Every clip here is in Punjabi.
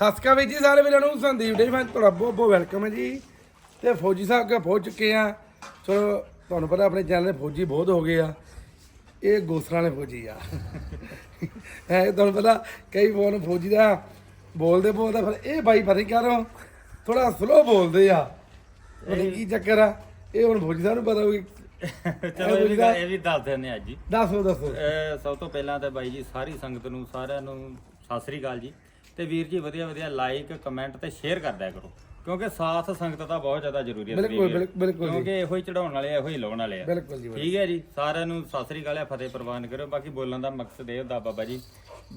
ਸਤਿ ਸ਼੍ਰੀ ਅਕਾਲ ਵੀਰ ਜੀ ਸਾਰੇ ਵੀਰਾਂ ਨੂੰ ਸੰਦੀਪ ਡੇ ਮੈਂ ਤੁਹਾਡਾ ਬਹੁਤ ਬਹੁਤ ਵੈਲਕਮ ਹੈ ਜੀ। ਤੇ ਫੌਜੀ ਸਾਹਿਬ ਕੇ ਪਹੁੰਚ ਚੁੱਕੇ ਆ ਚਲੋ ਤੁਹਾਨੂੰ ਪਤਾ ਆਪਣੇ ਚੈਨਲ ਤੇ ਫੌਜੀ ਬਹੁਤ ਹੋ ਗਏ ਆ। ਇਹ ਗੋਸਰਾਂ ਵਾਲੇ ਫੌਜੀ ਆ। ਹੈ ਤੁਹਾਨੂੰ ਪਤਾ ਕਈ ਫੋਨ ਫੌਜੀ ਦਾ ਬੋਲਦੇ ਬੋਲਦਾ ਫਿਰ ਇਹ ਬਾਈ ਪਤਾ ਕਰੋ ਥੋੜਾ ਸਲੋ ਬੋਲਦੇ ਆ। ਪਤਾ ਕੀ ਚੱਕਰ ਆ। ਇਹ ਹੁਣ ਫੌਜੀ ਸਾਹਿਬ ਨੂੰ ਪਤਾ ਹੋਊਗੀ ਚਲੋ ਇਹ ਵੀ ਇਹ ਵੀ ਦੱਸ ਦਿੰਦੇ ਅੱਜ ਜੀ। ਦੱਸੋ ਦੱਸੋ ਸਭ ਤੋਂ ਪਹਿਲਾਂ ਤਾਂ ਬਾਈ ਜੀ ਸਾਰੀ ਸੰਗਤ ਨੂੰ ਸਾਰਿਆਂ ਨੂੰ ਸਤਿ ਸ੍ਰੀ ਅਕਾਲ ਜੀ। ਤੇ ਵੀਰ ਜੀ ਵਧੀਆ ਵਧੀਆ ਲਾਈਕ ਕਮੈਂਟ ਤੇ ਸ਼ੇਅਰ ਕਰਦਿਆ ਕਰੋ। ਕਿਉਂਕਿ ਸਾਥ ਸੰਗਤ ਦਾ ਬਹੁਤ ਜ਼ਿਆਦਾ ਜ਼ਰੂਰੀ ਹੈ ਬਿਲਕੁਲ। ਬਿਲਕੁਲ। ਕਿਉਂਕਿ ਇਹੋ ਹੀ ਚੜਾਉਣ ਵਾਲੇ ਆ, ਇਹੋ ਹੀ ਲਾਉਣ ਵਾਲੇ ਆ। ਬਿਲਕੁਲ ਜੀ। ਠੀਕ ਹੈ ਜੀ ਸਾਰਿਆਂ ਨੂੰ ਸਤਿ ਸ੍ਰੀ ਅਕਾਲ ਹੈ ਫਤਿਹ ਪ੍ਰਵਾਨ ਕਰੋ ਬਾਕੀ ਬੋਲਣ ਦਾ ਮਕਸਦ ਇਹ ਹੁੰਦਾ ਬਾਬਾ ਜੀ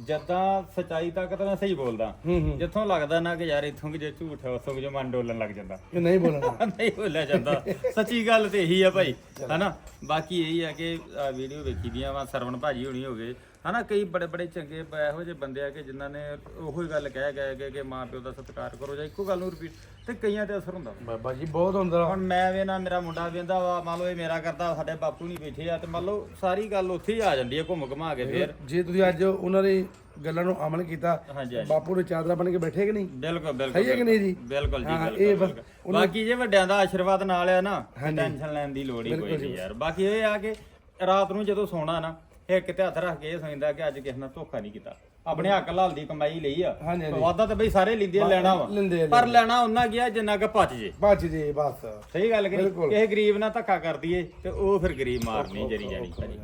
ਜਦਾਂ ਸਚਾਈ ਤੱਕ ਤਾਂ ਮੈਂ ਸਹੀ ਬੋਲਦਾ। ਜਿੱਥੋਂ ਲੱਗਦਾ ਨਾ ਕਿ ਯਾਰ ਇੱਥੋਂ ਕਿ ਜੇ ਝੂਠ ਹੈ ਉੱਥੋਂ ਕਿ ਜੋ ਮਨ ਡੋਲਣ ਲੱਗ ਜਾਂਦਾ। ਇਹ ਨਹੀਂ ਬੋਲਣਾ। ਨਹੀਂ ਭੁੱਲਿਆ ਜਾਂਦਾ। ਸੱਚੀ ਗੱਲ ਤੇ ਇਹੀ ਆ ਭਾਈ ਹਨਾ? ਬਾਕੀ ਇਹੀ ਆ ਕਿ ਵੀਡੀਓ ਵੇਖੀ ਦੀਆਂ ਵਾ ਸਰਵਣ ਭਾਜੀ ਹੋਣੀ ਹੋ ਗਏ। ਹਨਾ ਕਈ ਬੜੇ ਬੜੇ ਚੰਗੇ ਬ- ਇਹੋ ਜਿਹੇ ਬੰਦੇ ਆ ਕਿ ਜਿਨ੍ਹਾਂ ਨੇ ਉਹੋ ਹੀ ਗੱਲ ਕਹਿ ਗਏ ਕਿ- ਕਿ ਮਾਂ ਪਿਓ ਦਾ ਸਤਿਕਾਰ ਕਰੋ ਜਾਂ ਇੱਕੋ ਗੱਲ ਨੂੰ ਰਿਪੀਟ ਤੇ ਕਈਆਂ ਤੇ ਅਸਰ ਹੁੰਦਾ। ਬਾਬਾ ਜੀ ਬਹੁਤ ਹੁੰਦਾ। ਹੁਣ ਮੈਂ ਵੇਨਾ ਮੇਰਾ ਮੁੰਡਾ ਵੇਂਦਾ ਵਾ ਮੰਨ ਲਓ ਇਹ ਮੇਰਾ ਕਰਦਾ ਸਾਡੇ ਬਾਪੂ ਨਹੀਂ ਬੈਠੇ ਆ ਤੇ ਮੰਨ ਲਓ ਸਾਰੀ ਗੱਲ ਉੱਥੇ ਹੀ ਆ ਜਾਂਦੀ ਹੈ ਘੁੰਮ ਘੁਮਾ ਕੇ ਫੇਰ। ਜੇ ਤੁਸੀਂ ਅੱਜ ਉਹਨਾਂ ਦੀ ਗੱਲਾਂ ਨੂੰ ਅਮਲ ਕੀਤਾ ਹਾਂਜੀ ਹਾਂਜੀ। ਬਾਪੂ ਨੇ ਚਾਦਰਾ ਬਣ ਕੇ ਬੈਠੇ ਕਿ ਨਹੀਂ? ਬਿਲਕੁਲ ਬਿਲਕੁਲ ਸਹੀ ਹੈ ਕਿ ਨਹੀਂ ਜੀ? ਬਿਲਕੁਲ। ਜੀ ਹਾਂ, ਬਿਲਕੁਲ ਇਹ ਬਸ ਬਿਲਕੁਲ। ਬਾਕੀ ਜੇ ਵੱਡਿਆਂ ਦਾ ਆਸ਼ੀਰਵਾਦ ਨਾਲ ਆ ਨਾ ਹਾਂਜੀ। ਟੈਨਸ਼ਨ ਲੈਣ ਦੀ ਲੋੜ ਹੀ ਕੋਈ ਨਹੀਂ ਯਾਰ। ਬਾਕੀ ਇਹ ਆ ਕਿ ਰਾਤ ਨੂੰ ਜਦੋਂ ਸੌਣਾ ਨਾ ਇੱਕ ਤੇ ਹੱਥ ਰੱਖ ਕੇ ਇਹ ਸੌਂਦਾ ਕਿ ਅੱਜ ਕਿਸੇ ਨਾਲ ਧੋਖਾ ਨਹੀਂ ਕੀਤਾ। ਆਪਣੇ ਹੱਕ ਲਾਲ ਦੀ ਕਮਾਈ ਲਈ ਆ। ਹਾਂਜੀ, ਹਾਂਜੀ। ਵਾਦਾ ਤਾਂ ਬਈ ਸਾਰੇ ਲੈਂਦੇ ਲੈਣਾ ਵਾ। ਲੈਂਦੇ ਆ, ਪਰ ਲੈਣਾ ਉਹਨਾਂ ਗਿਆ ਜਿੰਨਾ ਕਿ ਪਚ ਜੇ। ਬਚ ਜੇ ਬਸ। ਸਹੀ ਗੱਲ ਕਿ ਨਹੀਂ? ਬਿਲਕੁਲ। ਕਿਸੇ ਗਰੀਬ ਨਾਲ ਧੱਕਾ ਕਰ ਦਈਏ ਤੇ ਉਹ ਫਿਰ ਗਰੀਬ ਮਾਰਨੀ ਜਰੀ ਜਾਣੀ ਭਾਜੀ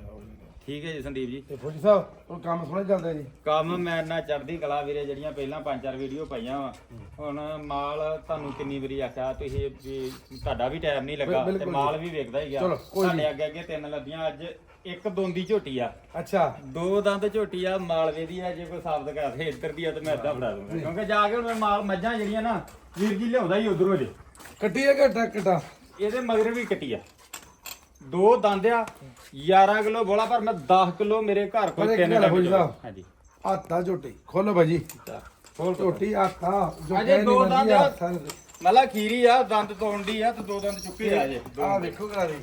ਠੀਕ ਹੈ ਜੀ ਸੰਦੀਪ ਜੀ। ਤੇ ਫੌਜੀ ਸਾਹਿਬ ਉਹ ਕੰਮ ਸੁਣੇ ਚੱਲਦਾ ਜੀ। ਕੰਮ ਮੈਂ ਨਾ ਚੜਦੀ ਕਲਾ ਵੀਰੇ ਜਿਹੜੀਆਂ ਪਹਿਲਾਂ ਪੰਜ ਚਾਰ ਵੀਡੀਓ ਪਾਈਆਂ ਵਾ। ਹੁਣ ਮਾਲ ਤੁਹਾਨੂੰ ਕਿੰਨੀ ਵਾਰੀ ਆਖਿਆ ਤੁਸੀਂ ਵੀ ਤੁਹਾਡਾ ਵੀ ਟਾਈਮ ਨਹੀਂ ਲੱਗਾ ਤੇ ਬਿਲਕੁਲ ਮਾਲ ਵੀ ਵੇਖਦਾ ਹੀ ਗਿਆ। ਚਲੋ, ਕੋਈ ਸਾਡੇ ਅੱਗੇ ਅੱਗੇ ਤਿੰਨ ਲੱਦੀਆਂ ਅੱਜ ਇੱਕ ਦੋਂਦੀ ਝੋਟੀ ਆ। ਅੱਛਾ। ਦੋ ਦੰਦ ਝੋਟੀ ਆ ਮਾਲਵੇ ਦੀ ਆ ਜੇ ਕੋਈ ਸਾਬਤ ਕਰਾ ਦੇ ਇੱਧਰ ਦੀ ਆ ਤੇ ਮੈਂ ਏਦਾਂ ਫੜਾ ਦੂੰਗਾ। ਕਿਉਂਕਿ ਜਾ ਕੇ ਹੁਣ ਮੈਂ ਮਾਲ ਮੱਝਾਂ ਜਿਹੜੀਆਂ ਨਾ ਵੀਰ ਜੀ ਲਿਆਉਂਦਾ ਹੀ ਉਧਰੋਂ ਜੇ। ਕੱਟੀ ਹੈ ਘਟਾ ਘਟਾ ਇਹਦੇ ਮਗਰ ਵੀ ਕੱਟੀ ਆ। ਦੋ ਦੰਦ ਆ 11 ਕਿਲੋ ਬੋਲਾ ਪਰ ਮੈਂ 10 ਕਿਲੋ ਮੇਰੇ ਘਰ ਕੋਲ ਤਿੰਨ। ਸਾਹਿਬ। ਹਾਂਜੀ। ਆਤਾ ਝੋਟੀ। ਖੋਲੋ ਭਾਜੀ। ਹੋਰ ਝੋਟੀ ਆਤਾ ਜੋ ਅਜੇ ਦੋ ਦੰਦ ਆ। ਮਤਲਬ ਖੀਰੀ ਆ ਦੰਦ ਤੋੜਨ ਦੀ ਆ ਤੇ ਦੋ ਦੰਦ ਚੁੱਕੇ ਆ ਜੇ। ਆ ਵੇਖੋ ਕਰਾ ਦੇ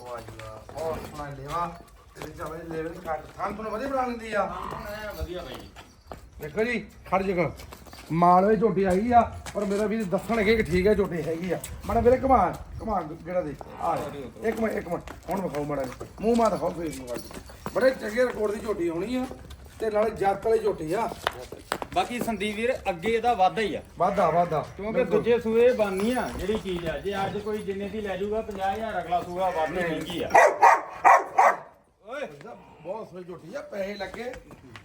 ਵਾਹ ਜੀ ਵਾਹ ਬਹੁਤ ਸੋਹਣਾ ਲੇਵਾ। ਤੇ ਚਾਵੇ ਲੇਵੇ ਦੀ ਕੱਟ ਥਾਂ ਤੋਂ ਵਧੀਆ ਬਣਾ ਲੈਂਦੀ ਆ। ਵਧੀਆ ਬਾਈ ਜੀ ਦੇਖੋ ਜੀ ਖੜ ਜਗਾ। ਮਾਲਵੇ ਝੋਟੀ ਆਈ ਆ ਪਰ ਮੇਰਾ ਵੀ ਦੱਸਣਗੇ ਕਿ ਠੀਕ ਹੈ ਝੋਟੀ ਹੈਗੀ ਆ। ਮਾੜਾ ਵੀਰੇ ਘਮਾ ਘਮਾ ਜਿਹੜਾ ਦੇ। ਆ ਇੱਕ ਮਿੰਟ ਇੱਕ ਮਿੰਟ। ਹੁਣ ਵਿਖਾਓ ਮਾੜਾ ਜਿਹਾ। ਮੂੰਹ ਮਾ ਦਿਖਾਓ ਫੇਸ ਨੂੰ ਬੜੇ ਚੰਗੇ ਰਿਕਾਰਡ ਦੀ ਝੋਟੀ ਹੋਣੀ ਆ। ਤੇ ਨਾਲੇ ਜੱਤ ਵਾਲੀ ਝੋਟੀ ਆ। ਬਾਕੀ ਸੰਦੀਪ ਵੀਰ ਅੱਗੇ ਇਹਦਾ ਵਾਧਾ ਹੀ ਆ। ਵਾਧਾ ਵਾਧਾ। ਕਿਉਂਕਿ ਦੂਜੇ ਸੂਏ ਬਾਨੀ ਆ ਜਿਹੜੀ ਚੀਜ਼ ਆ। ਜੇ ਅੱਜ ਕੋਈ ਜਿੰਨੇ ਦੀ ਲੈ ਜਾਊਗਾ 50000 ਅਗਲਾ ਸੂਆ ਵਾਧੀ ਮਹਿੰਗੀ ਆ। ਓਏ। ਬਹੁਤ ਸੋਹਣੀ ਝੋਟੀ ਆ ਪੈਸੇ ਲੱਗੇ।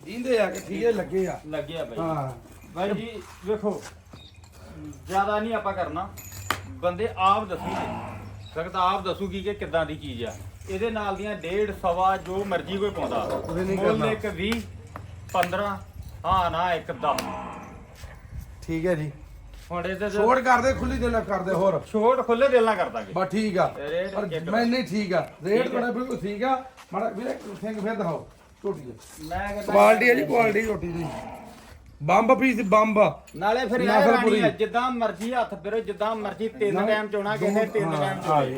ਦੀਂਦੇ ਆ ਕਿ ਠੀਕ ਲੱਗੇ ਆ। ਲੱਗਿਆ ਬਾਈ। ਹਾਂ। ਬਾਈ ਜੀ ਵੇਖੋ ਜ਼ਿਆਦਾ ਨਹੀਂ ਆਪਾਂ ਕਰਨਾ। ਬੰਦੇ ਆਪ ਦੱਸੂਗੇ। ਸਖਤ ਆਪ ਦੱਸੂਗੀ ਕਿ ਕਿੱਦਾਂ ਦੀ ਚੀਜ਼ ਆ। ਇਹਦੇ ਨਾਲ ਦੀਆਂ ਡੇਢ ਸਵਾ ਜੋ ਮਰਜ਼ੀ ਕੋਈ ਪਾਉਂਦਾ। ਮੁੱਲ। ਇੱਕ 20 15 ਹਾਂ ਨਾ ਇੱਕ 10 ਠੀਕ ਹੈ ਜੀ। ਹੁਣ ਇਹਦੇ ਤੇ ਛੋੜ ਕਰਦੇ ਖੁੱਲੀ ਦਿਲ ਨਾਲ ਕਰਦੇ ਹੋਰ। ਛੋਟ ਖੁੱਲੇ ਦਿਲ ਨਾਲ ਕਰ ਦਾਂਗੇ। ਬਸ ਠੀਕ ਆ। ਰੇਟ ਪਰ ਇੱਕ- ਮੈਂ ਨਹੀਂ ਠੀਕ ਆ। ਰੇਟ। ਤੁਹਾਡਾ ਬਿਲਕੁਲ ਠੀਕ ਆ। ਮਾੜਾ ਵੀਰੇ ਸਿੰਘ ਫਿਰ ਦਿਖਾਓ। ਝੋਟੀ ਦੀ। ਮੈਂ ਕਹਿੰਦਾ ਕੁਆਲਿਟੀ ਹੈ ਜੀ ਕੁਆਲਿਟੀ ਝੋਟੀ ਦੀ। Bomb piece bomb. ਨਾਲੇ ਫਿਰ ਇਹ ਨਸਲ ਰਾਣੀ ਪੂਰੀ। ਆ ਜਿੱਦਾਂ ਮਰਜ਼ੀ ਹੱਥ ਫਿਰੋ ਜਿੱਦਾਂ ਮਰਜ਼ੀ ਤਿੰਨ ਟਾਈਮ ਚੋਣਾ ਕਿਸੇ ਤਿੰਨ ਟਾਈਮ ਚੋਲੇ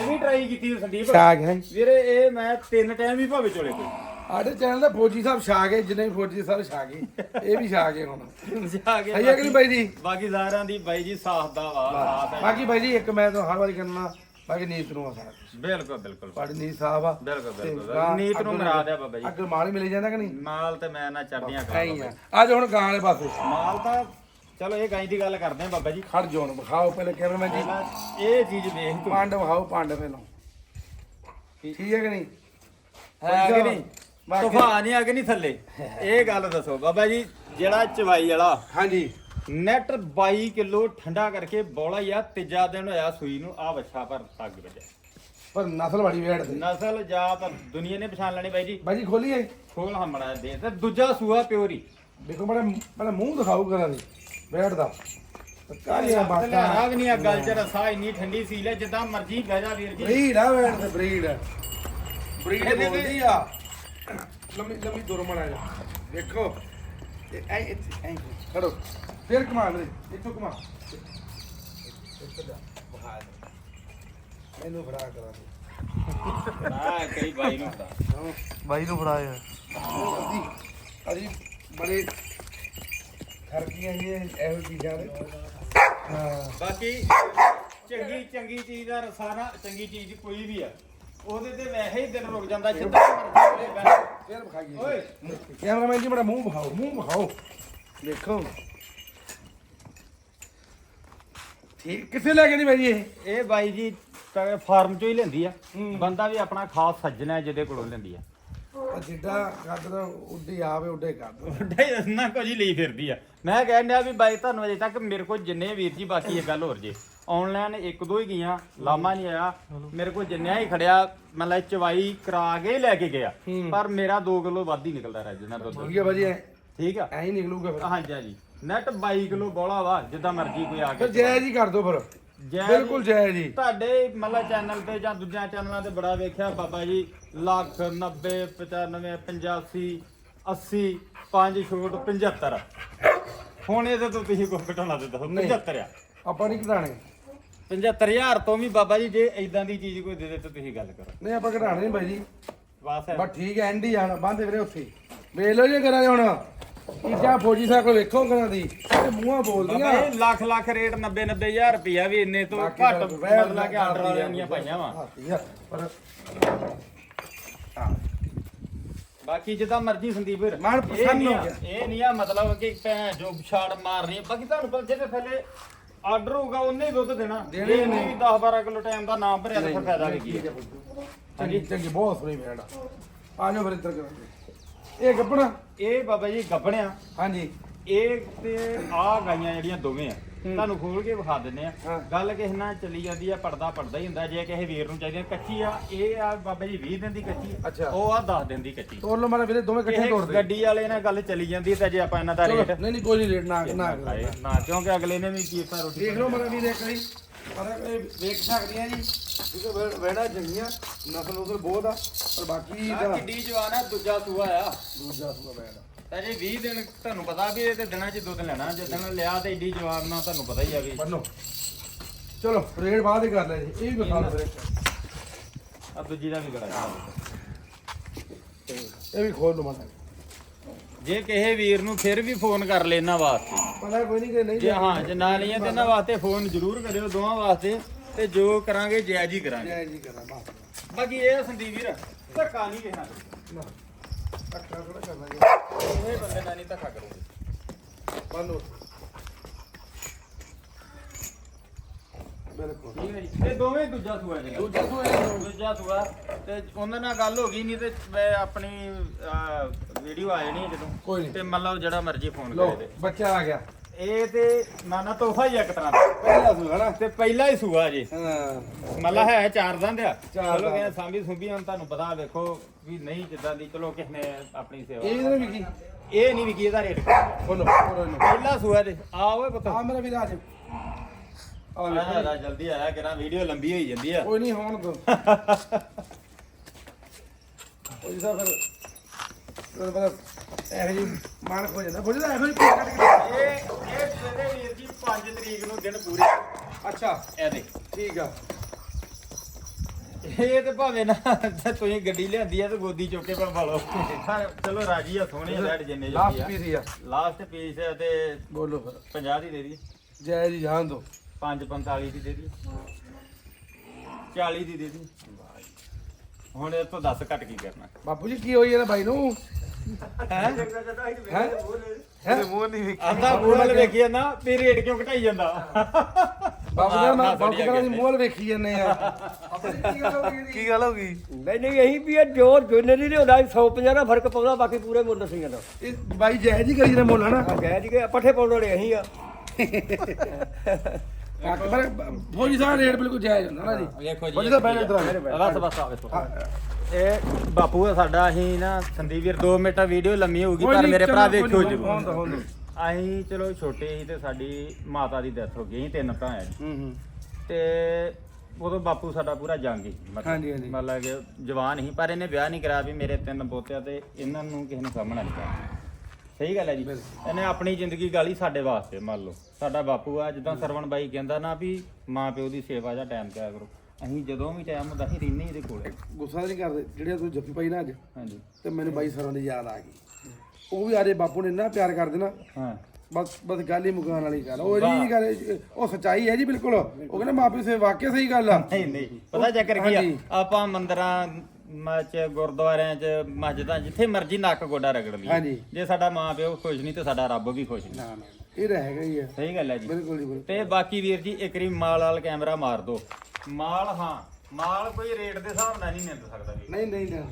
ਇਹ ਵੀ ਟਰਾਈ ਕੀਤੀ ਸੰਦੀਪ। ਹੈ। ਵੀਰੇ ਇਹ ਮੈਂ ਤਿੰਨ ਟਾਈਮ ਹੀ ਭਾਵੇਂ ਚੋਲੇ ਕੋਈ ਸਾਡੇ ਚੈਨਲ ਦਾ ਫੌਜੀ ਸਾਹਿਬ ਛਾ ਗਏ ਜਿੰਨੇ ਵੀ ਫੌਜੀ ਸਾਰੇ ਛਾ ਗਏ ਇਹ ਵੀ ਛਾ ਗਏ ਹੁਣ। ਜਾ ਕੇ ਸਹੀ ਹੈ ਕਿ ਨਹੀਂ ਬਾਈ ਜੀ? ਬਾਕੀ ਸਾਰਿਆਂ ਦੀ ਬਾਈ ਜੀ ਸਾਥ ਦਾ ਵਾ ਸਾਥ ਹੈ। ਬਾਕੀ ਬਾਈ ਜੀ ਇੱਕ ਮੈਂ ਤਾਂ ਹਰ ਵਾਰੀ ਕਰਨਾ ਬਾਕੀ ਨੀਤ ਨੂੰ ਆ ਸਾਰਾ ਕੁਛ। ਬਿਲਕੁਲ ਬਿਲਕੁਲ। ਤੁਹਾਡੀ ਨੀਤ ਸਾਹਿਬ ਆ। ਬਿਲਕੁਲ ਬਿਲਕੁਲ। ਨੀਤ ਨੂੰ ਮਰਾ ਦਿਆ ਬਾਬਾ ਜੀ। ਅੱਗ ਮਾਲ ਹੀ ਮਿਲ ਜਾਂਦਾ ਕਿ ਨਹੀਂ? ਮਾਲ ਤੇ ਮੈਂ ਨਾ ਚੜਦੀਆਂ ਐਂ ਆ। ਅੱਜ ਹੁਣ ਗਾਂ ਵਾਲੇ ਪਾਸੇ। ਮਾਲ ਤਾਂ ਚਲੋ ਇਹ ਗਾਈ ਦੀ ਗੱਲ ਕਰਦੇ ਆ ਬਾਬਾ ਜੀ। ਖੜ ਜੋਨ ਵਿਖਾਓ ਪਹਿਲੇ ਕੈਮਰਾਮੈਨ ਜੀ। ਇਹ ਚੀਜ਼ ਵੇਖ। ਤੂੰ ਪੰਡ ਵਿਖਾਓ ਪੰਡ ਪਹਿਲਾਂ। ਠੀਕ ਹੈ ਕਿ ਨਹੀਂ? ਹੈ ਕਿ ਨਹੀਂ? ਤੂਫਾਨ ਨਹੀਂ ਆ ਕਿ ਨਹੀਂ ਥੱਲੇ। ਇਹ ਗੱਲ ਦੱਸੋ ਬਾਬਾ ਜੀ ਜਿਹੜਾ ਚਵਾਈ ਵਾਲਾ ਹਾਂਜੀ। ਨੈਟ 22 ਕਿਲੋ ਠੰਡਾ ਕਰਕੇ ਬੋਲਾ ਆ ਤੀਜਾ ਦਿਨ ਹੋਇਆ ਸੂਈ ਨੂੰ ਆ ਬੱਛਾ ਪਰ ਤੱਗ ਵਜਾ ਪਰ ਨਸਲ ਬੜੀ ਵੇੜ ਦੀ ਨਸਲ ਜਾਤ ਦੁਨੀਆ ਨੇ ਪਛਾਣ ਲੈਣੀ ਬਾਈ ਜੀ। ਬਾਈ ਜੀ ਖੋਲੀਏ ਖੋਲ ਹਮੜਾ ਦੇ ਤੇ ਦੂਜਾ ਸੂਆ ਪਿਓਰੀ। ਦੇਖੋ ਬੜਾ ਪਹਿਲਾਂ ਮੂੰਹ ਦਿਖਾਓ ਕਰਾਂ ਦੀ ਵੇੜ ਦਾ। ਕਾਰੀਆਂ ਬਾਤਾਂ? ਵੀ ਨਹੀਂ ਆ ਗੱਲ ਚ ਰਸਾ ਇੰਨੀ ਠੰਡੀ ਸੀ ਲੈ ਜਿੱਦਾਂ ਮਰਜ਼ੀ ਬਹਿ ਜਾ ਵੀਰ ਜੀ। ਬਰੀਡ ਆ ਵੇੜ ਤੇ ਬਰੀਡ। ਬਰੀਡ ਇਹਦੇ ਤੇ- ਬੋਲਦੀ ਆ ਲੰਮੀ ਲੰਮੀ ਦੁਰ ਮਣਾ ਜਾ ਦੇਖੋ। ਤੇ ਐ ਇੱਥੇ ਐ ਖੜੋ। ਫਿਰ ਕਮਾ ਲੈ ਇੱਥੋਂ ਕਮਾ ਇੱਥੇ ਜਾ ਬਹਾ ਮੈਨੂੰ ਫੜਾ ਕਰਾਂ। ਦੇ ਨਾ ਕਈ ਬਾਈ ਨੂੰ ਹੁੰਦਾ ਬਾਈ ਨੂੰ ਫੜਾ ਯਾਰ। ਅਜੀ ਬੜੇ ਖਰਕੀਆਂ ਜੀ ਇਹੋ ਚੀਜ਼ਾਂ ਦੇ ਹਾਂ। ਬਾਕੀ ਚੰਗੀ ਚੰਗੀ ਚੀਜ਼ ਦਾ ਰਸਾ ਨਾ ਚੰਗੀ ਚੀਜ਼ ਕੋਈ ਵੀ ਆ। ਉਹਦੇ ਤੇ ਵੈਸੇ ਹੀ ਦਿਨ ਰੁਕ ਜਾਂਦਾ ਜਿੱਦਾਂ ਮਰਜ਼ੀ ਹੋਵੇ ਬੈਠ। ਫੇਰ ਵਿਖਾਈਏ ਓਏ। ਕੈਮਰਾਮੈਨ ਜੀ ਬੜਾ ਮੂੰਹ ਵਿਖਾਓ ਮੂੰਹ ਵਿਖਾਓ। ਦੇਖੋ। ਠੀਕ ਕਿੱਥੇ ਲੈ ਕੇ ਨਹੀਂ ਭਾਈ ਇਹ? ਇਹ ਬਾਈ ਜੀ ਤਾਂ ਫਾਰਮ ਚੋਂ ਹੀ ਲੈਂਦੀ ਆ। ਬੰਦਾ ਵੀ ਆਪਣਾ ਖਾਸ ਸੱਜਣਾ ਹੈ ਜਿਹਦੇ ਕੋਲੋਂ ਲੈਂਦੀ ਆ। ਆਹ ਜਿੱਡਾ ਕੱਦ ਦਾ ਉੱਡੀ ਆਵੇ ਉੱਡੇ ਕੱਦ। ਢਾਈ ਨਾ ਕੁਝ ਹੀ ਲਈ ਫਿਰਦੀ ਆ। ਮੈਂ ਡਿਆ ਵੀ ਬਾਈ ਤੁਹਾਨੂੰ ਅਜੇ ਤੱਕ ਮੇਰੇ ਕੋਲ ਜਿੰਨੇ ਵੀਰ ਜੀ ਬਾਕੀ ਇਹ ਗੱਲ ਹੋਰ ਜੇ। ਆਨਲਾਈਨ ਇੱਕ ਦੋ ਹੀ ਗਈਆਂ ਲਾਮਾ ਨਹੀਂ ਆਇਆ। ਮੇਰੇ ਕੋਲ ਜਿੰਨਿਆਂ ਹੀ ਖੜਿਆ ਮਤਲਬ ਚਵਾਈ ਕਰਾ ਕੇ ਹੀ ਲੈ ਕੇ ਗਿਆ। ਪਰ ਮੇਰਾ 2 ਕਿਲੋ ਵੱਧ ਹੀ ਨਿਕਲਦਾ ਰਹਿ ਜਨਾ ਦੁੱਧ। ਠੀਕ ਹੈ ਭਾਜੀ ਠੀਕ ਆ? ਐਂ ਹੀ ਨਿਕਲੂਗਾ ਫਿਰ। ਹਾਂਜੀ ਹਾਂਜੀ। ਨੈਟ 22 ਕਿਲੋ ਬੋਲਾ ਵਾ ਜਿੱਦਾਂ ਮਰਜ਼ੀ ਕੋਈ ਆ ਫਿਰ ਕੇ ਜਾਇਜ਼ ਹੀ ਕਰ ਦੋ ਫਿਰ। ਜੈ ਬਿਲਕੁਲ ਜਾਇਜ਼ ਜੀ ਤੁਹਾਡੇ ਮਤਲਬ ਚੈਨਲ ਤੇ ਜਾਂ ਦੂਜਿਆਂ ਚੈਨਲਾਂ ਤੇ ਬੜਾ ਵੇਖਿਆ ਬਾਬਾ ਜੀ ਲੱਖ 90 95 85 80 5 ਛੋਟ 75 ਹੁਣ ਇਹਦੇ ਤੋਂ ਤੁਸੀਂ ਕੋਈ ਘਟਾਉਣਾ ਦੇ ਦੋ ਨਹੀਂ। 75 ਆ। ਆਪਾਂ ਨਹੀਂ ਘਟਾਣੇ 75000 ਤੋਂ ਵੀ ਬਾਬਾ ਜੀ ਜੇ ਇਦਾਂ ਦੀ ਚੀਜ਼ ਕੋਈ ਦੇ ਦੇ ਤਾਂ ਤੁਸੀਂ ਗੱਲ ਕਰੋ। ਨਹੀਂ ਆਪਾਂ ਘਟਾਣੇ ਨਹੀਂ ਭਾਈ ਜੀ। ਬਸ ਹੈ। ਬਸ ਠੀਕ ਐ ਐਂਡੀ ਜਾਣ ਬੰਦੇ ਵੀਰੇ ਉੱਥੇ। ਵੇਖ ਲਓ ਜੀ ਕਰਾਂਗੇ ਹੁਣ। ਚੀਜ਼ਾਂ ਫੌਜੀ ਸਾਹਿਬ ਕੋਲ ਵੇਖੋ ਕਰਾਂ ਦੀ। ਇਹ ਮੂੰਹਾਂ ਬੋਲਦੀਆਂ। ਇਹ ਲੱਖ ਲੱਖ ਰੇਟ 90 90000 ਰੁਪਿਆ ਵੀ ਇੰਨੇ ਤੋਂ ਬਾਕੀ ਘੱਟ ਤਾਂ ਵੈਰ ਮਤਲਬ ਕਿ ਆਰਡਰ ਵਾਲਿਆਂ ਦੀਆਂ ਪਾਈਆਂ ਵਾ। ਹਾਂ, ਠੀਕ ਆ, ਪਰ ਬਾਕੀ ਜਿੱਦਾਂ ਮਰਜ਼ੀ ਸੰਦੀਪ ਵੀਰ। ਮਨ ਇਹ ਨਹੀਂ ਹੋ ਆ-। ਇਹ ਨਹੀਂ ਆ ਮਤਲਬ ਕਿ ਭੈਣ ਜੋ ਛਾੜ ਮਾਰਨੀ ਬਾਕੀ ਤੁਹਾਨੂੰ ਪਤਾ ਜਿਹਦੇ ਥੱਲੇ ਆਰਡਰ ਹੋਊਗਾ ਉਹਨੇ ਹੀ ਦੁੱਧ ਦੇਣਾ। ਦੇਣਾ ਹੀ। ਨਹੀਂ 10 12 ਕਿਲੋ ਟਾਈਮ ਦਾ ਨਾਮ ਭਰਿਆ ਤਾਂ ਫਿਰ ਫਾਇਦਾ ਵੀ ਕੀ ਹੈ। ਚੰਗੀ ਚੰਗੀ ਬਹੁਤ ਸੋਹਣੀ ਭੈਣ ਆ। ਆ ਜਾਓ ਫਿਰ ਇੱਧਰ ਕਰਾਂਗੇ ਇਹ ਗੱਪਣਾ? ਇਹ ਬਾਬਾ ਜੀ ਗੱਬਣਿਆ ਹਾਂਜੀ। ਇਹ ਤੇ ਆ ਗਾਈਆਂ ਜਿਹੜੀਆਂ ਦੋਵੇਂ ਆ। ਤੁਹਾਨੂੰ ਖੋਲ ਕੇ ਵਿਖਾ ਦਿੰਨੇ ਆ। ਗੱਲ ਕਿਸੇ ਨਾਲ ਚੱਲੀ ਜਾਂਦੀ ਆ ਪੜਦਾ ਪੜਦਾ ਹੀ ਹੁੰਦਾ ਜੇ ਕਿਸੇ ਵੀਰ ਨੂੰ ਚਾਹੀਦੀ ਆ ਕੱਚੀ ਆ ਇਹ ਆ ਬਾਬਾ ਜੀ 20 ਦਿਨ ਦੀ ਕੱਚੀ ਅੱਛਾ। ਉਹ ਆ 10 ਦਿਨ ਦੀ ਕੱਚੀ। ਲਓ ਮਾਰੇ ਵੀਰੇ ਦੋਵੇਂ ਇਕੱਠੇ ਤੋੜ ਦੇ ਗੱਡੀ ਵਾਲੇ ਨਾਲ ਗੱਲ ਚੱਲੀ ਜਾਂਦੀ ਤੇ ਜੇ ਆਪਾਂ ਇਹਨਾਂ ਦਾ ਚਲੋ, ਰੇਟ ਨਹੀਂ ਨਹੀਂ ਕੋਈ ਨਹੀਂ ਰੇਟ ਨਾ ਨਾ। ਨਾ ਕਿਉਂਕਿ ਅਗਲੇ ਨੇ ਵੀ ਕੀ ਰੋਟੀ ਦੇਖ ਲਓ ਮਾਰੇ ਵੀਰੇ ਇੱਕ ਵਾਰੀ। ਪਰ ਇਹ ਵੇਖ ਸਕਦੀਆਂ ਜੀ। ਕਿਉਂਕਿ ਵੇੜਾ ਚੰਗੀਆਂ ਨਸਲ ਉਸਲ ਬਹੁਤ ਆ ਪਰ ਬਾਕੀ ਦਾ ਕਿੱਡੀ ਜਵਾਨ ਆ ਦੂਜਾ ਸੂਆ ਆ। ਦੂਜਾ ਸੂਆ ਬੈਠਾ ਤਾਂ ਜੇ 20 ਦਿਨ ਤੁਹਾਨੂੰ ਪਤਾ ਵੀ ਇਹ ਤੇ ਦਿਨਾਂ 'ਚ ਦੁੱਧ ਲੈਣਾ ਜੇ ਦਿਨ ਲਿਆ ਤੇ ਏਡੀ ਜਵਾਨ ਨਾਲ ਤੁਹਾਨੂੰ ਪਤਾ ਹੀ ਆ ਵੀ। ਬੰਨੋ ਚਲੋ ਰੇਟ ਬਾਅਦ ਹੀ ਕਰ ਲੈ ਜੀ ਇਹ ਵੀ ਬਤਾ ਲਓ ਆ ਦੂਜੀ ਦਾ ਵੀ ਬੜਾ ਇਹ ਵੀ ਖੋਲ ਲਓ ਮਾਤਾ ਜੇ। ਕਿਸੇ ਵੀਰ ਨੂੰ ਫਿਰ ਵੀ ਫੋਨ ਕਰ ਲੈ ਇਹਨਾਂ ਵਾਸਤੇ। ਪਤਾ ਕੋਈ ਨਹੀਂ ਕਿ ਨਹੀਂ ਜੇ ਹਾਂ ਜੇ ਨਾ ਲਈਆਂ ਤੇ ਇਹਨਾਂ ਵਾਸਤੇ ਫੋਨ ਜ਼ਰੂਰ ਕਰਿਓ ਦੋਵਾਂ ਵਾਸਤੇ ਤੇ ਜੋ ਕਰਾਂਗੇ ਜਾਇਜ਼ ਹੀ ਕਰਾਂਗੇ। ਜੈ ਜੀ। ਕਰਾਂ ਬਾਕੀ ਇਹ ਆ ਸੰਦੀਪ ਵੀਰ ਧੱਕਾ ਨਹੀਂ ਨਾ। ਅੱਖਾਂ ਥੋੜਾ ਕਰਨਾ ਜੀ। ਇਹ ਬੰਦੇ ਨਾਲ ਨਹੀਂ ਧੱਕਾ ਕਰੋਗੇ। ਬੰਨੋ ਬਿਲਕੁਲ। ਠੀਕ ਹੈ ਜੀ। ਇਹ ਦੋਵੇਂ ਦੂਜਾ ਸੂਆ ਜੀ ਦੂਜਾ ਸੂਆ ਇਹ ਦੂਜਾ ਸੂਆ। ਤੇ ਉਹਨਾਂ ਨਾਲ ਗੱਲ ਹੋ ਗਈ ਨਹੀਂ ਤੇ ਮੈਂ ਆਪਣੀ ਵੀਡੀਓ ਆ ਜਾਣੀ ਜਦੋਂ। ਕੋਈ ਨਹੀਂ। ਤੇ ਮਤਲਬ ਜਿਹੜਾ ਮਰਜ਼ੀ ਫੋਨ ਲੋ ਕਰੇ ਤੇ। ਬੱਚਾ ਆ ਗਿਆ। ਇਹ ਤੇ ਨਾਨਾ ਤੋਹਫਾ ਹੀ ਆ ਇੱਕ ਤਰ੍ਹਾਂ ਦਾ। ਪਹਿਲਾ ਸੂਆ ਨਾ ਤੇ ਪਹਿਲਾ ਹੀ ਸੂਆ ਜੀ। ਹਾਂ। ਮਤਲਬ ਹੈ ਚਾਰ ਦੰਦ ਆ। ਚਾਰ ਚਲੋ ਦੰਦ। ਕਹਿੰਦੇ ਸਾਂਭੀ ਸੁੰਭੀ ਹੁਣ ਤੁਹਾਨੂੰ ਪਤਾ ਵੇਖੋ ਵੀ ਨਹੀਂ ਜਿੱਦਾਂ ਦੀ ਚਲੋ ਕਿਸ ਨੇ ਆਪਣੀ ਸੇਵਾ ਇਹ ਵੀ ਵਿਕੀ। ਇਹ ਨਹੀਂ ਵਿਕੀ ਇਹਦਾ ਰੇਟ। ਬੋਲੋ ਬੋਲੋ ਇਹਨੂੰ। ਪਹਿਲਾ ਸੂਆ ਦੇ ਆ ਓਏ ਪੁੱਤ। ਆ ਮੇਰਾ ਵੀਰ ਆ ਜਾ ਆ ਆ ਵੇਖੋ ਜਾ। ਜਲਦੀ ਆਇਆ ਕਿਰਾ ਵੀਡੀਓ ਲੰਬੀ ਹੋਈ ਜਾਂਦੀ ਆ। ਕੋਈ ਨਹੀਂ ਹੋਣ ਦੋ ਕੋਈ ਸਾ ਫਿਰ ਤੁਹਾਨੂੰ ਪਤਾ ਇਹੋ ਜੀ ਮਾਨ ਹੋ ਜਾਂਦਾ। ਬੋਲਦਾ ਇਹੋ ਜੀ ਕੱਟ ਕੇ। ਇਹ ਜੀ 5 ਤਰੀਕ ਨੂੰ ਦਿਨ ਪੂਰੇ ਅੱਛਾ। ਇਹਦੇ ਠੀਕ ਆ। ਇਹ ਤੇ ਭਾਵੇਂ ਨਾ ਜੇ ਤੁਸੀਂ ਗੱਡੀ ਲਿਆਂਦੀ ਆ ਤੇ ਗੋਦੀ ਚੁੱਕ ਕੇ ਭੰਬਾ ਲਓ। ਪਰ ਚਲੋ ਰਾਜੀ ਆ ਸੋਹਣੀ ਰੈਡ ਜਿੰਨੇ ਲਾਸਟ ਜੋਗੀ ਆ ਪੀਸ ਹੀ ਆ। ਲਾਸਟ ਪੀਸ ਹੈ ਤੇ ਬੋਲੋ ਫਿਰ। 50 ਦੀ ਦੇ ਦੀ। ਜੈ ਜੀ ਜਾਣ ਦੋ। 545 ਦੀ ਦੇ ਦੀ। 40 ਦੀ ਦੇ ਦੀ। ਹੁਣ ਇਹ ਤੋਂ 10 ਘੱਟ ਕੀ ਕਰਨਾ? ਬਾਪੂ ਜੀ ਕੀ ਹੋਈ ਇਹਦਾ ਬਾਈ ਨੂੰ? ਹੈ? ਹੈ? ਮੂੰਹ ਨਹੀਂ ਆਂਦਾ ਗੂਗਲ ਵੇਖੀਏ ਨਾ ਵੀ ਰੇਟ ਕਿਉਂ ਘਟਾਈ ਜਾਂਦਾ? ਬਾਪੂ ਦਾ ਨਾ ਥੋੜ੍ਹੀ ਕਹਿੰਦਾ ਦੀ। ਮੂੰਹ ਵੇਖੀ ਜਾਂਦੇ ਆ ਕੀ ਗੱਲ ਹੋ ਗਈ ਨਹੀਂ ਨਹੀਂ ਇਹੀ ਵੀ ਇਹ ਜੋ ਜੋਨੇ ਨਹੀਂ ਹੁੰਦਾ 150 ਦਾ ਫ਼ਰਕ ਪਾਉਂਦਾ ਬਾਕੀ ਪੂਰੇ ਮੁੱਲ ਦਸੀਆਂ ਦਾ ਇਹ ਬਾਈ ਜੈ ਜੀ ਕਰੀ ਜਾਂਦਾ ਮੁੱਲ ਹਨਾ? ਗਏ ਜੀ ਕਿ ਪੱਠੇ ਪਾਉਣ ਵਾਲੇ ਅਸੀਂ ਆ। ਪਰ ਫੌਜੀ ਸਾਹਿਬ ਰੇਟ ਬਿਲਕੁਲ ਜਾਇਜ਼ ਹੁੰਦਾ ਨਾ ਜੀ? ਵੇਖੋ ਜੀ ਬਸ ਬਸ ਆ ਵੇਖੋ। ਇਹ ਬਾਪੂ ਆ ਸਾਡਾ ਅਸੀਂ ਨਾ ਸੰਦੀਪ ਵੀਰ 2 ਮਿੰਟ ਵੀਡੀਓ ਲੰਮੀ ਹੋਊਗੀ ਪਰ ਮੇਰੇ ਭਰਾ ਵੇਖਿਓ ਜਰੂਰ। ਹੁੰਦਾ ਹੁੰਦਾ। ਅਸੀਂ ਚਲੋ ਛੋਟੇ ਸੀ ਤੇ ਸਾਡੀ ਮਾਤਾ ਦੀ ਡੈਥ ਹੋ ਗਈ ਅਸੀਂ ਤਿੰਨ ਭਰਾ ਆ ਜੀ। ਹੂੰ ਹੂੰ। ਤੇ ਉਦੋਂ ਬਾਪੂ ਸਾਡਾ ਪੂਰਾ ਜੰਗ ਸੀ ਹਾਂਜੀ, ਹਾਂਜੀ। ਮਤਲਬ ਕਿ ਜਵਾਨ ਸੀ ਪਰ ਇਹਨੇ ਵਿਆਹ ਨਹੀਂ ਕਰਾਇਆ ਵੀ ਮੇਰੇ ਤਿੰਨ ਪੋਤਿਆਂ ਤੇ ਇਹਨਾਂ ਨੂੰ ਕਿਸੇ ਨੂੰ ਸਾਹਮਣਾ ਨਹੀਂ ਕਰਨਾ। ਸਹੀ ਗੱਲ ਹੈ ਜੀ। ਇਹਨੇ ਆਪਣੀ ਜ਼ਿੰਦਗੀ ਗਾਲੀ ਸਾਡੇ ਵਾਸਤੇ ਮੰਨ ਲਓ। ਸਾਡਾ ਬਾਪੂ ਆ ਜਿੱਦਾਂ ਸਰਵਣ ਬਾਈ ਕਹਿੰਦਾ ਨਾ ਵੀ ਮਾਂ ਪਿਓ ਦੀ ਸੇਵਾ ਜਾਂ ਟਾਈਮ ਤੇ ਆ ਕਰੋ। ਅਸੀਂ ਜਦੋਂ ਵੀ ਟਾਈਮ ਹੁੰਦਾ ਅਸੀਂ ਰਹਿੰਦੇ ਹੀ ਇਹਦੇ ਕੋਲ। ਗੁੱਸਾ ਨਹੀਂ ਕਰਦੇ ਜਿਹੜੇ ਤੂੰ ਜੱਫੀ ਪਾਈ ਨਾ ਅੱਜ ਹਾਂਜੀ। ਤੇ ਮੈਨੂੰ ਬਾਈ ਸਰਾਂ ਦੀ ਯਾਦ ਆ ਗਈ। ਉਹ ਵੀ ਆਰੇ ਬਾਪੂ ਨੇ ਇੰਨਾ ਪਿਆਰ ਕਰਦੇ ਨਾ ਹਾਂ। ਬਸ ਬਸ ਗੱਲ ਹੀ ਵਾਲੀ ਗੱਲ ਉਹ ਜੀ ਗੱਲ ਉਹ ਸੱਚਾਈ ਹੈ ਜੀ ਬਿਲਕੁਲ। ਉਹ ਕਹਿੰਦੇ ਮਾਪੇ ਸੇ ਵਾਕਿਆ ਸਹੀ ਗੱਲ ਆ। ਨਹੀਂ ਨਹੀਂ। ਪਤਾ ਚੱਕਰ ਕੀ ਆ। ਆਪਾਂ ਮੰਦਰਾਂ ਮ- ਚ ਗੁਰਦੁਆਰਿਆਂ ਚ ਮਸਜਿਦਾਂ ਜਿੱਥੇ ਮਰਜ਼ੀ ਨੱਕ ਗੋਡਾ ਰਗੜ ਲਈ। ਜੇ ਸਾਡਾ ਮਾਂ ਪਿਓ ਖੁਸ਼ ਨਹੀਂ ਤੇ ਸਾਡਾ ਰੱਬ ਵੀ ਖੁਸ਼ ਨਹੀਂ। ਨਾ ਨਾ। ਇਹ ਤਾਂ ਹੈਗਾ ਹੀ ਸਹੀ ਗੱਲ ਹੈ ਜੀ। ਬਿਲਕੁਲ ਜੀ ਤੇ ਬਾਕੀ ਵੀਰ ਜੀ ਇੱਕ ਰੀ ਮਾਲ ਵਾਲ ਕੈਮਰਾ ਮਾਰ ਦੋ ਮਾਲ ਹਾਂ। ਮਾਲ ਕੋਈ ਰੇਟ ਦੇ ਹਿਸਾਬ ਨਾਲ ਨਹੀਂ ਨਿੰਦ ਸਕਦਾ ਵੀ ਨਹੀਂ ਨਹੀਂ ਨਹੀਂ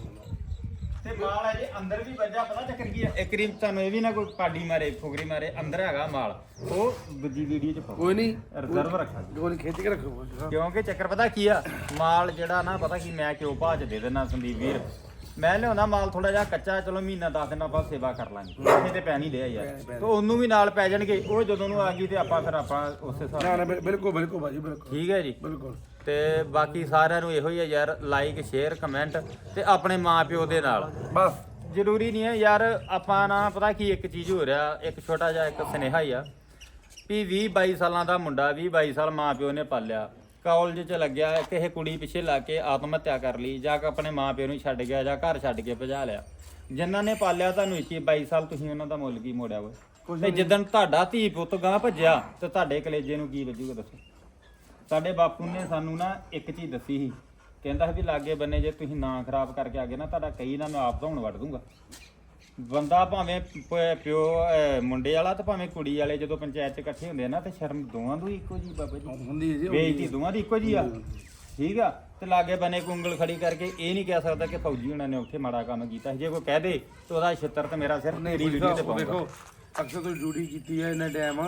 ਤੇ ਮਾਲ ਹੈ ਜੀ ਅੰਦਰ ਵੀ ਵੱਜਾ ਪਤਾ ਚੱਕਰ ਕੀ ਹੈ? ਇੱਕ ਰੀ ਤੁਹਾਨੂੰ ਇਹ ਵੀ ਨਾ ਕੋਈ ਕਾਡੀ ਮਾਰੇ ਫੁਗਰੀ ਮਾਰੇ ਅੰਦਰ ਹੈਗਾ ਮਾਲ। ਉਹ ਦੂਜੀ ਵੀਡੀਓ ਚ ਪਾਓ। ਕੋਈ ਨਹੀਂ। ਰਿਜ਼ਰਵ ਰੱਖਾ ਜੀ। ਗੋਲੀ ਖਿੱਚ ਕੇ ਰੱਖੋ। ਕਿਉਂਕਿ ਚੱਕਰ ਪਤਾ ਕੀ ਆ ਮਾਲ ਜਿਹੜਾ ਨਾ ਪਤਾ ਕੀ ਮੈਂ ਕਿਉਂ ਭਾਜ ਦੇ ਦੇਣਾ ਸੰਦੀਪ ਵੀਰ? ਮੈਂ ਲਿਆਉਂਦਾ ਮਾਲ ਥੋੜਾ ਜਿਹਾ ਕੱਚਾ ਚਲੋ ਮਹੀਨਾ 10 ਦਿਨ ਆਪਾਂ ਸੇਵਾ ਕਰ ਲਾਂਗੇ। ਇੱਥੇ ਤੇ ਪੈ ਨਹੀਂ ਲਿਆ ਯਾਰ। ਤੇ ਉਹਨੂੰ ਵੀ ਨਾਲ ਪੈ ਜਾਣਗੇ। ਉਹ ਜਦੋਂ ਨੂੰ ਆ ਗਈ ਤੇ ਆਪਾਂ ਫਿਰ ਆਪਾਂ ਉਸੇ ਹਿਸਾਬ ਨਾ ਨਾ ਬਿਲ- ਬਿਲਕੁਲ ਬਿਲਕੁਲ ਭਾਜੀ ਬਿਲਕੁਲ। ਠੀਕ ਹੈ ਜੀ। ਬਿਲਕੁਲ। ਤੇ ਬਾਕੀ ਸਾਰਿਆਂ ਨੂੰ ਇਹੋ ਹੀ ਹੈ ਯਾਰ ਲਾਈਕ ਸ਼ੇਅਰ ਕਮੈਂਟ ਤੇ ਆਪਣੇ ਮਾਪਿਓ ਦੇ ਨਾਲ। ਬਸ। ਜ਼ਰੂਰੀ ਨਹੀਂ ਹੈ ਯਾਰ ਆਪਾਂ ਨਾ ਪਤਾ ਕੀ ਇੱਕ ਚੀਜ਼ ਹੋ ਰਿਹਾ ਇੱਕ ਛੋਟਾ ਜਿਹਾ ਇੱਕ ਸੁਨੇਹਾ ਹੀ ਆ ਵੀ 20 22 ਸਾਲਾਂ ਦਾ ਮੁੰਡਾ 20 22 ਸਾਲ ਮਾਪਿਓ ਨੇ ਪਾਲਿਆ। ਕਾਲਜ ਚ ਲੱਗਿਆ ਕਿਸੇ ਕੁੜੀ ਪਿੱਛੇ ਲੱਗ ਕੇ ਆਤਮ ਹੱਤਿਆ ਕਰ ਲਈ ਜਾਂ ਕਿ ਆਪਣੇ ਮਾਪਿਓ ਨੂੰ ਛੱਡ ਗਿਆ ਜਾਂ ਘਰ ਛੱਡ ਕੇ ਭਜਾ ਲਿਆ। ਜਿਨ੍ਹਾਂ ਨੇ ਪਾਲਿਆ ਤੁਹਾਨੂੰ 21 22 ਸਾਲ ਤੁਸੀਂ ਉਹਨਾਂ ਦਾ ਮੁੱਲ ਕੀ ਮੋੜਿਆ ਵਾ? ਤੇ ਜਿੱਦਣ ਤੁਹਾਡਾ ਧੀ ਪੁੱਤ ਗਾਂ ਭੱਜਿਆ ਤੇ ਤੁਹਾਡੇ ਕਲੇਜੇ ਨੂੰ ਕੀ ਵੱਜੂਗਾ ਦੱਸੋ? ਸਾਡੇ ਬਾਪੂ ਨੇ ਸਾਨੂੰ ਨਾ ਇੱਕ ਚੀਜ਼ ਦੱਸੀ ਸੀ। ਕਹਿੰਦਾ ਸੀ ਵੀ ਲਾਗੇ ਬੰਨੇ ਜੇ ਤੁਸੀਂ ਨਾਂ ਖਰਾਬ ਕਰਕੇ ਆ ਗਏ ਨਾ ਤੁਹਾਡਾ ਕਈ ਨਾ ਮੈਂ ਆਪ ਧੌਣ ਵੱਢ ਦੂੰਗਾ। ਬੰਦਾ ਭਾਵੇਂ ਪ- ਪਿਓ ਅਹ ਮੁੰਡੇ ਵਾਲਾ ਤੇ ਭਾਵੇਂ ਕੁੜੀ ਵਾਲੇ ਜਦੋਂ ਪੰਚਾਇਤ ਚ ਇਕੱਠੇ ਹੁੰਦੇ ਆ ਨਾ ਤੇ ਸ਼ਰਮ ਦੋਵਾਂ ਦੀ ਇੱਕੋ ਜੀ ਬਾਬਾ ਜੀ। ਹੁੰਦੀ ਹੈ ਜੀ ਬੇਇੱਜ਼ਤੀ ਦੋਵਾਂ ਦੀ ਇੱਕੋ ਜੀ ਆ। ਠੀਕ ਆ? ਤੇ ਲਾਗੇ ਬੰਨੇ ਕੋਈ ਉਂਗਲ ਖੜੀ ਕਰਕੇ ਇਹ ਨਹੀਂ ਕਹਿ ਸਕਦਾ ਕਿ ਫੌਜੀ ਉਹਨਾਂ ਨੇ ਉੱਥੇ ਮਾੜਾ ਕੰਮ ਕੀਤਾ ਸੀ। ਜੇ ਕੋਈ ਕਹਿ ਦੇ ਤੇ ਉਹਦਾ ਛਿੱਤਰ ਤੇ ਮੇਰਾ ਸਿਰ ਮੇਰੀ ਵੀਡੀਓ ਤੇ ਪਾਉਂਦਾ। ਦੇਖੋ ਅਕਸਰ ਤੋਂ ਡਿਊਟੀ ਕੀਤੀ ਹੈ ਇਹਨਾਂ ਟਾਈਮ।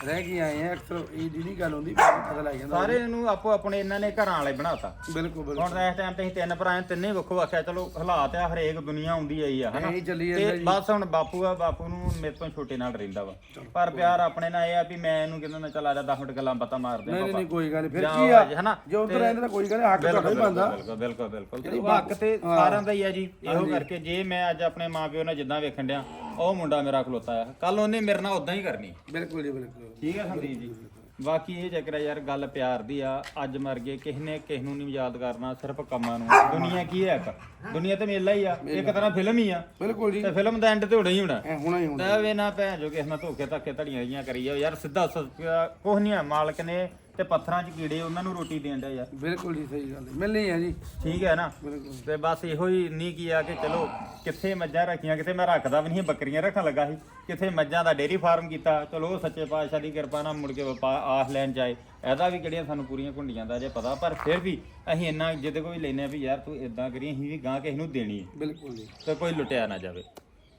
ਰਹਿ ਕੇ ਆਏ ਆ ਅਕਸਰ ਇਹ ਜਿਹੜੀ ਗੱਲ ਹੁੰਦੀ ਪਤਾ ਲੱਗ ਜਾਂਦਾ। ਸਾਰੇ ਨੂੰ ਆਪੋ ਆਪਣੇ ਇਹਨਾਂ ਨੇ ਘਰਾਂ ਵਾਲੇ ਬਣਾਤਾ। ਬਿਲਕੁਲ ਬਿਲਕੁਲ। ਹੁਣ ਇਸ ਟਾਈਮ ਤੇ ਅਸੀਂ ਤਿੰਨ ਭਰਾ ਹਾਂ, ਤਿੰਨੇ ਵੱਖੋ ਆਖਿਆ ਚਲੋ ਹਾਲਾਤ ਆ ਹਰੇਕ ਦੁਨੀਆ ਆਉਂਦੀ ਆਈ ਆ ਹਨਾ? ਇਹੀ ਚੱਲੀ ਜਾਂਦਾ ਤੇ ਜੀ। ਬਸ ਹੁਣ ਬਾਪੂ ਆ ਬਾਪੂ ਨੂੰ ਮੇਰੇ ਤੋਂ ਛੋਟੇ ਨਾਲ ਰਹਿੰਦਾ ਵਾ। ਪਰ ਪਿਆਰ ਆਪਣੇ ਨਾਲ ਇਹ ਆ ਵੀ ਮੈਂ ਇਹਨੂੰ ਕਹਿੰਦਾ ਮੈਂ ਚੱਲ ਆ ਜਾ 10 ਮਿੰਟ ਗੱਲਾਂ ਬਾਤਾਂ ਮਾਰਦੇ ਨਹੀਂ ਆ ਨਹੀਂ ਨਹੀਂ ਕੋਈ ਗੱਲ ਨੀ। ਫਿਰ ਕੀ ਆ? ਹਨਾ? ਜੇ ਉਧਰ ਤੇ- ਰਹਿੰਦੇ ਤਾਂ ਕੋਈ ਗੱਲ ਨੀ, ਹੱਕ ਤੁਹਾਡਾ ਹੀ ਬੰਦਾ ਬਿਲਕੁਲ ਬਿਲਕੁਲ ਬਿਲਕੁਲ। ਤੇ ਉਹ ਹੱਕ ਤੇ ਸਾਰਿਆਂ ਦਾ ਹੀ ਆ ਜੀ ਇਹੋ ਕਰਕੇ ਜੇ ਮੈਂ ਅੱਜ ਆਪਣੇ ਮਾਪਿਓ ਨਾਲ ਜਿੱਦਾਂ ਵੇਖਣ ਡਿਆ ਉਹ ਮੁੰਡਾ ਮੇਰਾ ਖਲੋਤਾ ਆ। ਕੱਲ ਉਹਨੇ ਮੇਰੇ ਨਾਲ ਉਦਾਂ ਹੀ ਕਰਨੀ। ਬਿਲਕੁਲ ਜੀ ਬਿਲਕੁਲ। ਠੀਕ ਹੈ ਸੰਦੀਪ ਜੀ। ਬਾਕੀ ਇਹ ਚੱਕਰ ਯਾਰ ਗੱਲ ਪਿਆਰ ਦੀ ਆ। ਅੱਜ ਮਰ ਗਏ ਕਿਸੇ ਨੇ ਕਿਸੇ ਨੂੰ ਨਹੀਂ ਯਾਦ ਕਰਨਾ ਸਿਰਫ ਕੰਮਾਂ ਨੂੰ। ਦੁਨੀਆ ਕੀ ਹੈ ਇੱਕ? ਦੁਨੀਆ ਤੇ ਮੇਲਾ ਹੀ ਆ। ਇੱਕ ਤਰ੍ਹਾਂ ਫਿਲਮ ਹੀ ਆ। ਬਿਲਕੁਲ ਜੀ। ਤੇ ਫਿਲਮ ਦਾ ਐਂਡ ਤੇ ਹੋਣਾ ਹੀ ਹੋਣਾ। ਐ ਹੋਣਾ ਹੀ ਹੋਣਾ। ਤਾਂ ਵੇ ਨਾ ਭੈਣ ਜੋ ਕਿਸੇ ਨਾਲ ਧੋਖੇ ਧੱਕੇ ਧੜੀਆਂ ਜੀਆਂ ਕਰੀ ਜਾਓ। ਯਾਰ ਸਿੱਧਾ ਕੁਝ ਨਹੀਂ ਆ ਮਾਲਕ ਨੇ ਤੇ ਪੱਥਰਾਂ 'ਚ ਕੀੜੇ ਉਹਨਾਂ ਨੂੰ ਰੋਟੀ ਦੇਣ ਡਿਆ ਯਾਰ ਬਿਲਕੁਲ ਜੀ ਸਹੀ ਗੱਲ ਹੈ। ਮਿਲਣੀ ਹੈ ਜੀ। ਠੀਕ ਹੈ ਨਾ? ਬਿਲਕੁਲ। ਤੇ ਬਸ ਇਹੋ ਹੀ ਨਹੀਂ ਕੀਆ ਕਿ ਚਲੋ ਕਿੱਥੇ ਮੱਝਾਂ ਰੱਖੀਆਂ ਕਿਤੇ ਮੈਂ ਰੱਖਦਾ ਵੀ ਨਹੀਂ ਬੱਕਰੀਆਂ ਰੱਖਣ ਲੱਗਾ ਸੀ। ਕਿੱਥੇ ਮੱਝਾਂ ਦਾ ਡੇਰੀ ਫਾਰਮ ਕੀਤਾ। ਚਲੋ ਉਹ ਸੱਚੇ ਪਾਤਸ਼ਾਹ ਦੀ ਕਿਰਪਾ ਨਾਲ ਮੁੜ ਕੇ ਵਪਾ ਆਸ ਲੈਣ ਜਾਏ। ਇਹਦਾ ਵੀ ਕਿਹੜੀਆਂ ਸਾਨੂੰ ਪੂਰੀਆਂ ਘੁੰਡੀਆਂ ਦਾ ਜੇ ਪਤਾ ਪਰ ਫਿਰ ਵੀ ਅਸੀਂ ਇੰਨਾ ਜਿਹਦੇ ਕੋਈ ਲੈਨੇ ਆ ਵੀ ਯਾਰ ਤੂੰ ਇਦਾਂ ਕਰੀ ਅਸੀਂ ਵੀ ਗਾਂ ਕਿਸੇ ਨੂੰ ਦੇਣੀ ਹੈ। ਬਿਲਕੁਲ ਜੀ। ਤੇ ਕੋਈ ਲੁੱਟਿਆ ਨਾ ਜਾਵੇ।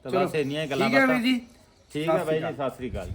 ਤੇ ਬਸ ਇੰਨੀਆਂ ਹੀ ਗੱਲਾਂ ਠੀਕ ਹੈ ਬਾਤਾਂ। ਵੀਰ ਜੀ। ਠੀਕ ਹੈ ਬਾਈ ਜੀ ਸਤਿ ਸ੍ਰੀ ਅਕਾਲ